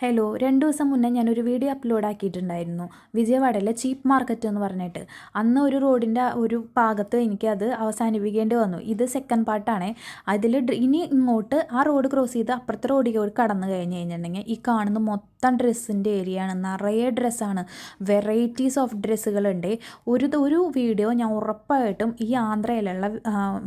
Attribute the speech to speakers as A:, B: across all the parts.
A: Hello രണ്ട് ദിവസം മുന്നേ ഞാനൊരു വീഡിയോ അപ്ലോഡ് ആക്കിയിട്ടുണ്ടായിരുന്നു. വിജയവാഡയിലെ ചീപ്പ് മാർക്കറ്റ് എന്ന് പറഞ്ഞിട്ട്. അന്ന് ഒരു റോഡിന്റെ ഒരു ഭാഗത്ത് എനിക്കത് അവസാനിപ്പിക്കേണ്ടി വന്നു. ഇത് സെക്കൻഡ് പാർട്ടാണ് അതിൽ ഇനി ഇങ്ങോട്ട് ആ റോഡ് ക്രോസ് ചെയ്ത് അപ്പുറത്തെ റോഡിലേക്ക് കടന്നു കഴിഞ്ഞ് കഴിഞ്ഞിട്ടുണ്ടെങ്കിൽ ഈ കാണുന്ന മൊത്തം ഡ്രസ്സിന്റെ ഏരിയയാണ് നിറയെ ഡ്രസ്സാണ് വെറൈറ്റീസ് ഓഫ് ഡ്രസ്സുകളുണ്ട് ഒരു ഒരു വീഡിയോ ഞാൻ ഉറപ്പായിട്ടും ഈ ആന്ധ്രയിലുള്ള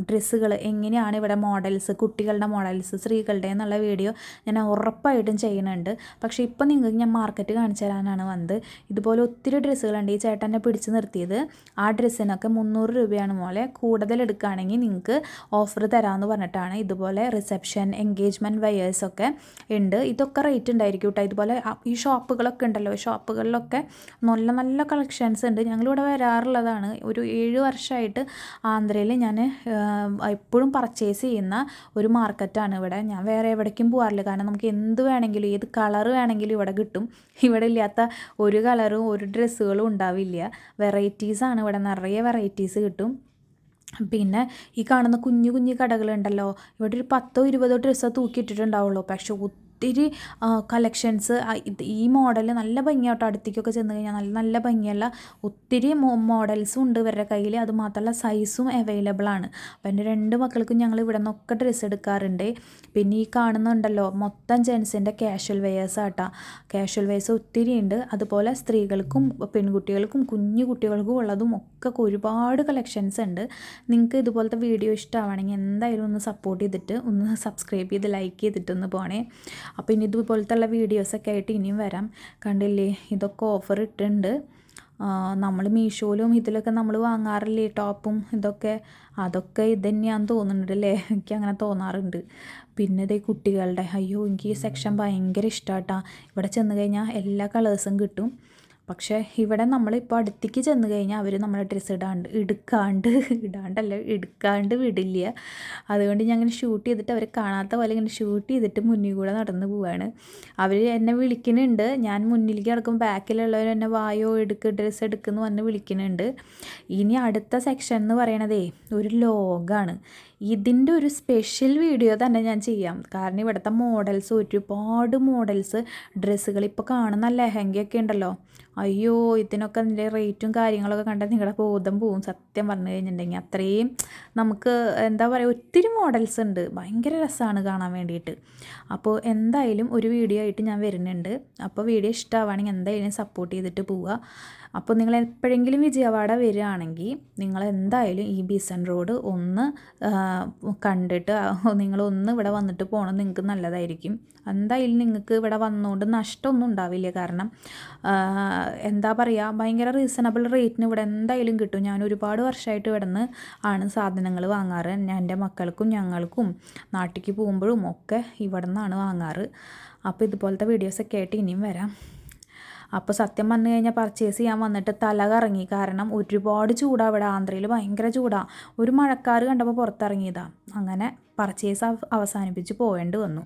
A: ഡ്രസ്സുകൾ എങ്ങനെയാണ് ഇവിടെ മോഡൽസ് കുട്ടികളുടെ മോഡൽസ് സ്ത്രീകളുടെ എന്നുള്ള വീഡിയോ ഞാൻ ഉറപ്പായിട്ടും ചെയ്യുന്നുണ്ട്. പക്ഷേ ഇപ്പം നിങ്ങൾക്ക് ഞാൻ മാർക്കറ്റ് കാണിച്ചു തരാനാണ് വന്നത്. ഇതുപോലെ ഒത്തിരി ഡ്രസ്സുകളുണ്ട്. ഈ ചേട്ടനെ പിടിച്ച് നിർത്തിയത്. ആ ഡ്രസ്സിനൊക്കെ മുന്നൂറ് രൂപയാണ് മോളെ. കൂടുതൽ എടുക്കുകയാണെങ്കിൽ നിങ്ങൾക്ക് ഓഫർ തരാമെന്ന് പറഞ്ഞിട്ടാണ്. ഇതുപോലെ റിസപ്ഷൻ എൻഗേജ്മെന്റ് വയേഴ്സൊക്കെ ഉണ്ട്. ഇതൊക്കെ റേറ്റ് ഉണ്ടായിരിക്കും കേട്ടോ. ഇതുപോലെ ഈ ഷോപ്പുകളൊക്കെ ഉണ്ടല്ലോ. ഷോപ്പുകളിലൊക്കെ നല്ല നല്ല കളക്ഷൻസ് ഉണ്ട്. ഞങ്ങളിവിടെ വരാറുള്ളതാണ്. ഒരു ഏഴ് വർഷമായിട്ട് ആന്ധ്രയിൽ ഞാൻ എപ്പോഴും പർച്ചേസ് ചെയ്യുന്ന ഒരു മാർക്കറ്റാണ് ഇവിടെ. ഞാൻ വേറെ എവിടേക്കും പോകാറില്ല. കാരണം നമുക്ക് എന്ത് വേണമെങ്കിലും ഏത് കളർ വേണമെങ്കിലും ഇവിടെ കിട്ടും. ഇവിടെ ഇല്ലാത്ത ഒരു കളറും ഒരു ഡ്രസ്സുകളും ഉണ്ടാവില്ല. വെറൈറ്റീസാണ് ഇവിടെ. നിറയെ വെറൈറ്റീസ് കിട്ടും. പിന്നെ ഈ കാണുന്ന കുഞ്ഞു കുഞ്ഞു കടകളുണ്ടല്ലോ. ഇവിടെ ഒരു പത്തോ ഇരുപതോ ഡ്രസ്സോ തൂക്കിയിട്ടിട്ടുണ്ടാവുള്ളൂ. പക്ഷെ ഒത്തിരി കളക്ഷൻസ് ഈ മോഡൽ നല്ല ഭംഗിയാട്ടോ അടുത്തേക്കൊക്കെ ചെന്ന് കഴിഞ്ഞാൽ നല്ല നല്ല ഭംഗിയുള്ള ഒത്തിരി മോഡൽസും ഉണ്ട് ഇവരുടെ കയ്യിൽ അതുമാത്രമല്ല സൈസും അവൈലബിൾ ആണ്. അപ്പം എന്റെ രണ്ട് മക്കൾക്കും ഞങ്ങൾ ഇവിടെ നിന്നൊക്കെ ഡ്രസ്സ് എടുക്കാറുണ്ട്. പിന്നെ ഈ കാണുന്നുണ്ടല്ലോ മൊത്തം ജെൻസിന്റെ കാഷ്വൽ വെയേഴ്സ് ആട്ടാ. കാഷ്വൽ വെയേഴ്സ് ഒത്തിരി ഉണ്ട്. അതുപോലെ സ്ത്രീകൾക്കും പെൺകുട്ടികൾക്കും കുഞ്ഞു കുട്ടികൾക്കും ഉള്ളതും ഒക്കെ ഒരുപാട് കളക്ഷൻസ് ഉണ്ട്. നിങ്ങൾക്ക് ഇതുപോലത്തെ വീഡിയോ ഇഷ്ടമാണെങ്കിൽ എന്തായാലും ഒന്ന് സപ്പോർട്ട് ചെയ്തിട്ട് ഒന്ന് സബ്സ്ക്രൈബ് ചെയ്ത് ലൈക്ക് ചെയ്തിട്ടൊന്ന് പോണേ. അപ്പോൾ ഇനി ഇതുപോലത്തെ ഉള്ള വീഡിയോസൊക്കെ ആയിട്ട് ഇനിയും വരാം. കണ്ടില്ലേ? ഇതൊക്കെ ഓഫർ ഇട്ടുണ്ട് നമ്മൾ മീഷോയിലും ഇതിലൊക്കെ നമ്മൾ വാങ്ങാറില്ലേ? ടോപ്പും ഇതൊക്കെ. അതൊക്കെ ഇത് തന്നെയാണെന്ന് തോന്നുന്നുണ്ട് അല്ലേ? എനിക്ക് അങ്ങനെ തോന്നാറുണ്ട്. പിന്നെ ഇതേ കുട്ടികളുടെ. അയ്യോ എനിക്ക് ഈ സെക്ഷൻ ഭയങ്കര ഇഷ്ടമാട്ടാ ഇവിടെ ചെന്ന് കഴിഞ്ഞാൽ എല്ലാ കളേഴ്സും കിട്ടും. പക്ഷേ ഇവിടെ നമ്മളിപ്പോൾ അടുത്തേക്ക് ചെന്ന് കഴിഞ്ഞാൽ അവർ നമ്മളെ ഡ്രസ്സ് ഇടാണ്ട് എടുക്കാണ്ട് ഇടാണ്ടല്ല എടുക്കാണ്ട് വിടില്ല. അതുകൊണ്ട് ഞാൻ ഇങ്ങനെ ഷൂട്ട് ചെയ്തിട്ട് അവർ കാണാത്ത പോലെ ഇങ്ങനെ ഷൂട്ട് ചെയ്തിട്ട് മുന്നിൽ കൂടെ നടന്ന് പോവാണ്. അവർ എന്നെ വിളിക്കുന്നുണ്ട്. ഞാൻ മുന്നിലേക്ക് കിടക്കുമ്പോൾ ബാക്കിലുള്ളവർ എന്നെ വായോ എടുക്ക് ഡ്രസ്സ് എടുക്കുന്നു പറഞ്ഞ് വിളിക്കുന്നുണ്ട്. ഇനി അടുത്ത സെക്ഷൻ എന്ന് പറയണതേ ഒരു ലോഗാണ് ഇതിന്റെ ഒരു സ്പെഷ്യൽ വീഡിയോ തന്നെ ഞാൻ ചെയ്യാം. കാരണം ഇവിടുത്തെ മോഡൽസ് ഒരുപാട് മോഡൽസ് ഡ്രസ്സുകൾ ഇപ്പോൾ കാണുന്ന ലെഹങ്കയൊക്കെ ഉണ്ടല്ലോ. അയ്യോ ഇതിനൊക്കെ അതിന്റെ റേറ്റും കാര്യങ്ങളൊക്കെ കണ്ടാൽ നിങ്ങളുടെ ബോധം പോവും. സത്യം പറഞ്ഞു കഴിഞ്ഞിട്ടുണ്ടെങ്കിൽ അത്രയും നമുക്ക് എന്താ പറയുക ഒത്തിരി മോഡൽസ് ഉണ്ട്. ഭയങ്കര രസമാണ് കാണാൻ വേണ്ടിയിട്ട്. അപ്പോൾ എന്തായാലും ഒരു വീഡിയോ ആയിട്ട് ഞാൻ വരുന്നുണ്ട്. അപ്പോൾ വീഡിയോ ഇഷ്ടമാവുകയാണെങ്കിൽ എന്തായാലും സപ്പോർട്ട് ചെയ്തിട്ട് പോവുക. അപ്പോൾ നിങ്ങൾ എപ്പോഴെങ്കിലും വിജയവാഡ വരികയാണെങ്കിൽ നിങ്ങൾ എന്തായാലും ഈ ബീസൺ റോഡ് ഒന്ന് കണ്ടിട്ട് നിങ്ങളൊന്ന് ഇവിടെ വന്നിട്ട് പോകണം നിങ്ങൾക്ക് നല്ലതായിരിക്കും. എന്തായാലും നിങ്ങൾക്ക് ഇവിടെ വന്നുകൊണ്ട് നഷ്ടമൊന്നും ഉണ്ടാവില്ല. കാരണം എന്താ പറയുക ഭയങ്കര റീസണബിൾ റേറ്റിന് ഇവിടെ എന്തായാലും കിട്ടും. ഞാൻ ഒരുപാട് വർഷമായിട്ട് ഇവിടെ നിന്ന് ആണ് സാധനങ്ങൾ വാങ്ങാറ്. എന്റെ മക്കൾക്കും ഞങ്ങൾക്കും നാട്ടിലേക്ക് പോകുമ്പോഴും ഒക്കെ ഇവിടെ നിന്നാണ് വാങ്ങാറ്. അപ്പോൾ ഇതുപോലത്തെ വീഡിയോസൊക്കെ ആയിട്ട് ഇനിയും വരാം. അപ്പോൾ സത്യം പറഞ്ഞു കഴിഞ്ഞാൽ പർച്ചേസ് ചെയ്യാൻ വന്നിട്ട് തല കറങ്ങി കാരണം ഒരുപാട് ചൂടാണ് ഇവിടെ. ആന്ധ്രയിൽ ഭയങ്കര ചൂടാണ് ഒരു മഴക്കാർ കണ്ടപ്പോൾ പുറത്തിറങ്ങിയതാണ് അങ്ങനെ പർച്ചേസ് അവസാനിപ്പിച്ച് പോകേണ്ടി വന്നു.